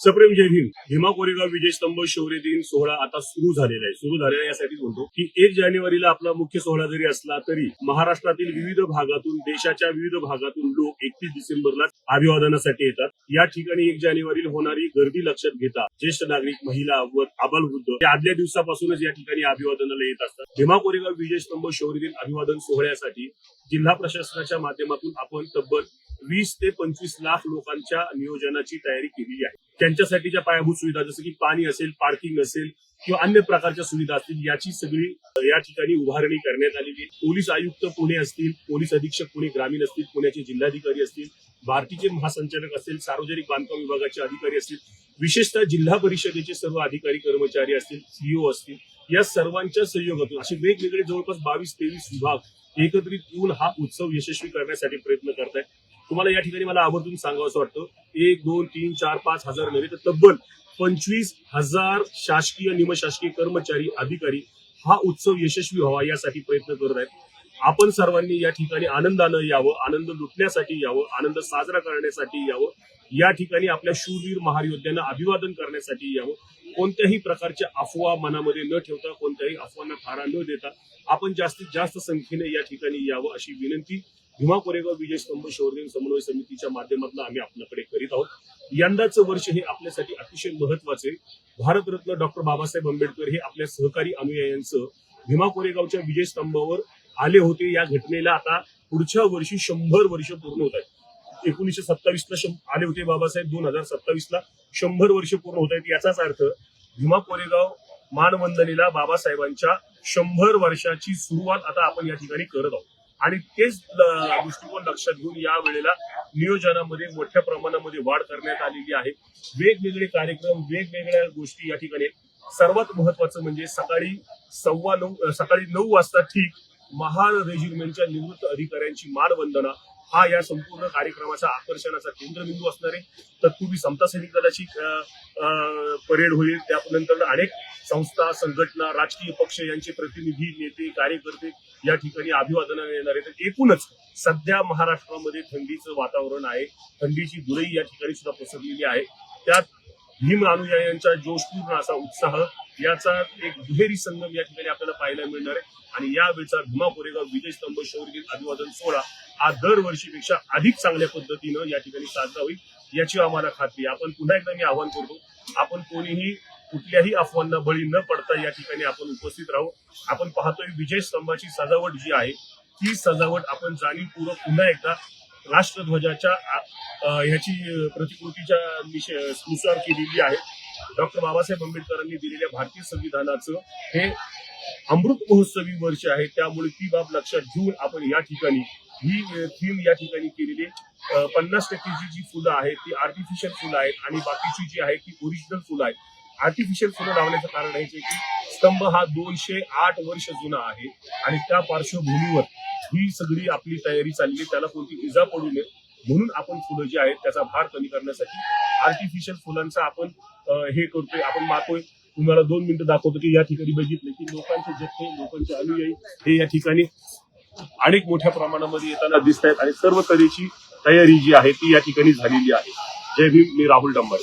सप्रेम जय भीम भीमा कोरेगाव विजय स्तंभ शौर्य दिन सोहळा आता सुरू झालेला आहे. सुरू झालेला आहे यासाठी म्हणतो की एक जानेवारीला आपला मुख्य सोहळा जरी असला तरी महाराष्ट्रातील विविध भागातून देशाच्या विविध भागातून लोक एकतीस डिसेंबरला अभिवादनासाठी येतात. या ठिकाणी एक जानेवारीला होणारी गर्दी लक्षात घेता ज्येष्ठ नागरिक महिला व आबालवृद्ध ते आदल्या दिवसापासूनच या ठिकाणी अभिवादनाला येत असतात. भीमा कोरेगाव विजय स्तंभ शौर्य दिन अभिवादन सोहळ्यासाठी जिल्हा प्रशासनाच्या माध्यमातून आपण तब्बल वीस ते पंचवीस लाख लोकांच्या नियोजनाची तयारी केलेली आहे. त्यांच्यासाठीच्या पायाभूत सुविधा जसं की पाणी असेल पार्किंग असेल किंवा अन्य प्रकारच्या सुविधा असतील याची सगळी या ठिकाणी उभारणी करण्यात आलेली पोलीस आयुक्त पुणे असतील पोलीस अधीक्षक पुणे ग्रामीण असतील पुण्याचे जिल्हाधिकारी असतील भारतीचे महासंचालक असतील सार्वजनिक बांधकाम विभागाचे अधिकारी असतील विशेषतः जिल्हा परिषदेचे सर्व अधिकारी कर्मचारी असतील सीईओ असतील या सर्वांच्या सहयोगातून असे वेगवेगळे जवळपास बावीस तेवीस विभाग एकत्रित येऊन हा उत्सव यशस्वी करण्यासाठी प्रयत्न करत आहेत तुम्हाला या ठिकाणी मला आवर्जून सांगावं असं वाटतं. एक दोन तीन चार पाच हजार नव्हे तर तब्बल पंचवीस हजार शासकीय निमशासकीय कर्मचारी अधिकारी हा उत्सव यशस्वी व्हावा यासाठी प्रयत्न करत आहेत. आपण सर्वांनी या ठिकाणी आनंदानं यावं आनंद लुटण्यासाठी यावं आनंद साजरा करण्यासाठी यावं या ठिकाणी आपल्या शूरवीर महारयोद्ध्यांना अभिवादन करण्यासाठी यावं. कोणत्याही प्रकारच्या अफवा मनामध्ये न ठेवता कोणत्याही अफवांना थारा न देता आपण जास्तीत जास्त संख्येने या ठिकाणी यावं अशी विनंती भीमा कोरेगाव विजय स्तंभ शौर्य समन्वय समितीच्या माध्यमातून आम्ही आपल्याकडे करीत आहोत. यंदाचं वर्ष हे आपल्यासाठी अतिशय महत्त्वाचे भारतरत्न डॉक्टर बाबासाहेब आंबेडकर हे आपल्या सहकारी अनुयायांचं भीमा कोरेगावच्या विजय स्तंभावर आले होते. या घटनेला आता पुढच्या वर्षी शंभर वर्ष पूर्ण होत आहेत. एकोणीसशे सत्तावीस ला आले होते बाबासाहेब दोन हजार सत्तावीस ला शंभर वर्ष पूर्ण होत आहेत. याचाच अर्थ भीमा कोरेगाव मानवंदनेला बाबासाहेबांच्या शंभर वर्षाची सुरुवात आता आपण या ठिकाणी करत आहोत. आणि तेच दृष्टिकोन लक्षात घेऊन या वेळेला नियोजनामध्ये मोठ्या प्रमाणामध्ये वाढ करण्यात आलेली आहे. वेगवेगळे कार्यक्रम वेगवेगळ्या गोष्टी या ठिकाणी सर्वात महत्वाचं म्हणजे सकाळी सव्वा नऊ सकाळी नऊ वाजता ठीक महार रेजिमेंटच्या निवृत्त अधिकाऱ्यांची मानवंदना. हा या संपूर्ण कार्यक्रमाचा आकर्षणाचा केंद्रबिंदू असणार आहे. तत्पूर्वी समता सैनिक दलाची अं, परेड होईल. त्यानंतर अनेक संस्था संघटना राजकीय पक्ष यांचे प्रतिनिधी नेते कार्यकर्ते या ठिकाणी अभिवादनाला येणार आहेत. तर एकूणच सध्या महाराष्ट्रामध्ये थंडीचं वातावरण आहे. थंडीची दुरई या ठिकाणी सुद्धा पसरलेली आहे. त्यात भीम अनुयायांचा जोशपूर्ण असा उत्साह याचा एक दुहेरी संगम या ठिकाणी आपल्याला पाहायला मिळणार आहे. आणि यावेळचा भीमा कोरेगाव विजय स्तंभ शौर्य अभिवादन सोहळा हा दरवर्षीपेक्षा अधिक चांगल्या पद्धतीनं या ठिकाणी साजरा होईल याची आम्हाला खात्री आपण पुन्हा एकदा मी आवाहन करतो आपण कोणीही कुठल्याही अफवांना बळी न पडता या ठिकाणी आपण उपस्थित राहू. आपण पाहतोय विजय स्तंभाची सजावट जी आहे ती सजावट आपण जाणीवपूर्वक पुन्हा एकदा राष्ट्रध्वजाच्या ह्याची प्रतिकृतीच्या नुसार केलेली आहे. डॉक्टर बाबासाहेब आंबेडकरांनी दिलेल्या भारतीय संविधानाचं हे अमृत महोत्सवी वर्ष आहे. त्यामुळे ती बाब लक्षात घेऊन आपण या ठिकाणी ही थीम या ठिकाणी केलेली पन्नास टक्केची जी फुलं आहेत ती आर्टिफिशियल फुलं आहेत आणि बाकीची जी आहे ती ओरिजिनल फुलं आहेत. आर्टिफिशियल फुलं लावण्याचं कारण आहे की स्तंभ हा दोनशे आठ वर्ष जुना आहे आणि त्या पार्श्वभूमीवर ही सगळी आपली तयारी चालली त्याला कोणती इजा पडू नये म्हणून आपण फुलं जी आहेत त्याचा भार कमी करण्यासाठी आर्टिफिशियल फुलांचा आपण हे करतोय. आपण मागतोय. तुम्हाला दोन मिनिटं दाखवतो की या ठिकाणी बघितले की लोकांचे जत्थे लोकांचे अनुयायी हे या ठिकाणी अनेक मोठ्या प्रमाणामध्ये येताना दिसत आहेत आणि सर्व तऱ्हेची तयारी जी आहे ती या ठिकाणी झालेली आहे. जय भीम मी राहुल डंबारे.